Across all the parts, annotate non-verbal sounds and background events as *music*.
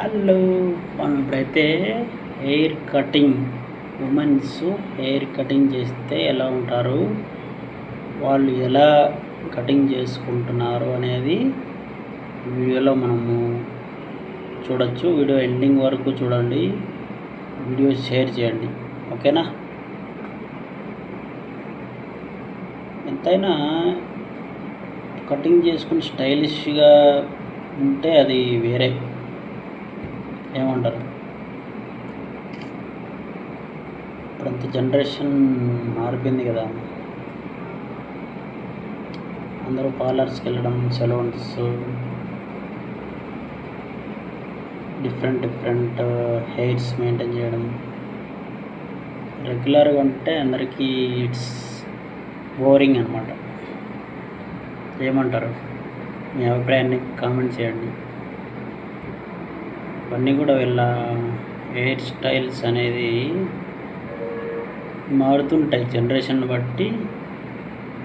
Hello మనం ఇప్పుడైతే hair cutting women's hair cutting చేస్తే ఎలా ఉంటారు? వాళ్ళు ఎలా కటింగ్ చేసుకుంటున్నారు అనేది వీడియోలో మనము చూడొచ్చు. వీడియో ఎండింగ్ వరకు చూడండి. వీడియో షేర్ చేయండి. ఓకేనా? ఎంతైనా కటింగ్ చేసుకుని స్టైలిష్గా ఉంటే అది వేరే. ఏమంటారు? ఇప్పుడంత జనరేషన్ మారిపోయింది కదా. అందరూ పార్లర్స్కి వెళ్ళడం saloons different different hairs maintain చేయడం. రెగ్యులర్గా ఉంటే అందరికీ ఇట్స్ బోరింగ్ అనమాట ఏమంటారు? మీ అభిప్రాయాన్ని కామెంట్ చేయండి. ఇవన్నీ కూడా వీళ్ళ హెయిర్ స్టైల్స్ అనేది మారుతుంటాయి. జనరేషన్ బట్టి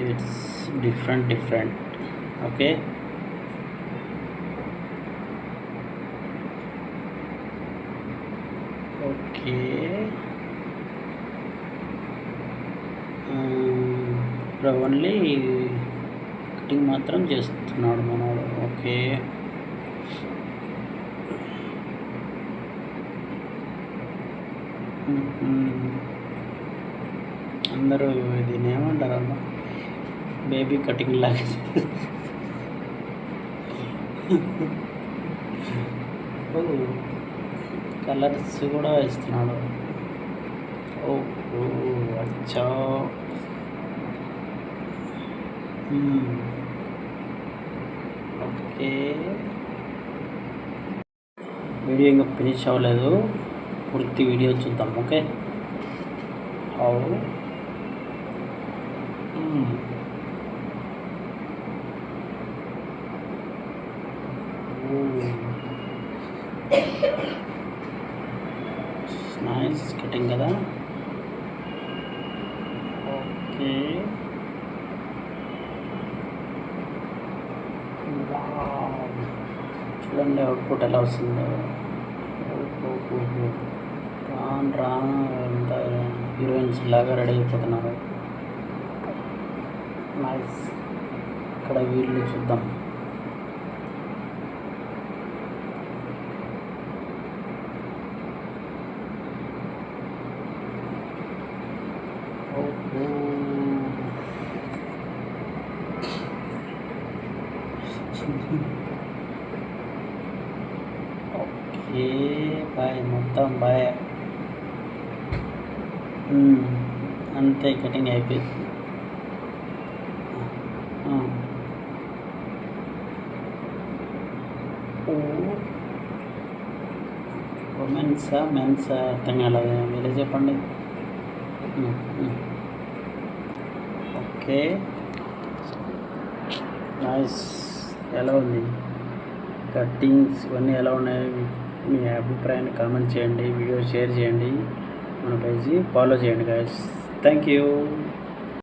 it's different different. Okay? Okay. ఇక్కడ ఓన్లీ కటింగ్ మాత్రం చేస్తున్నాడు మనోడు. ఓకే. అందరూ దీన్ని ఏమంటారు అమ్మా బేబీ కటింగ్ లాగా కలర్స్ కూడా వేస్తున్నాడు. ఓ అచ్చా. ఓకే. వీడియో ఇంకా ఫినిష్ అవ్వలేదు. పూర్తి వీడియో చూద్దాం ఓకే? హౌ నైస్ కటింగ్ కదా? ఓకే. చూడండి అవుట్పుట్ ఎలా వస్తుందో. రాను రాను అంతా హీరోయిన్స్ లాగా రెడీ అయిపోతున్నారు. నైస్ ఇక్కడ వీళ్ళు చూద్దాం. *laughs* ఓకే బాయ్ మొత్తం బాయ్ అంతే కటింగ్ అయిపోయింది. ఉమెన్సా మెన్సా అర్థం కాలేదు? మీరే చెప్పండి. ఓకే. నైస్ ఎలా ఉంది? కట్టింగ్స్ ఇవన్నీ ఎలా ఉన్నాయి? మీ అభిప్రాయాన్ని కామెంట్ చేయండి వీడియో షేర్ చేయండి. మన పేజీ ఫాలో చేయండి గాయస్ థ్యాంక్ యూ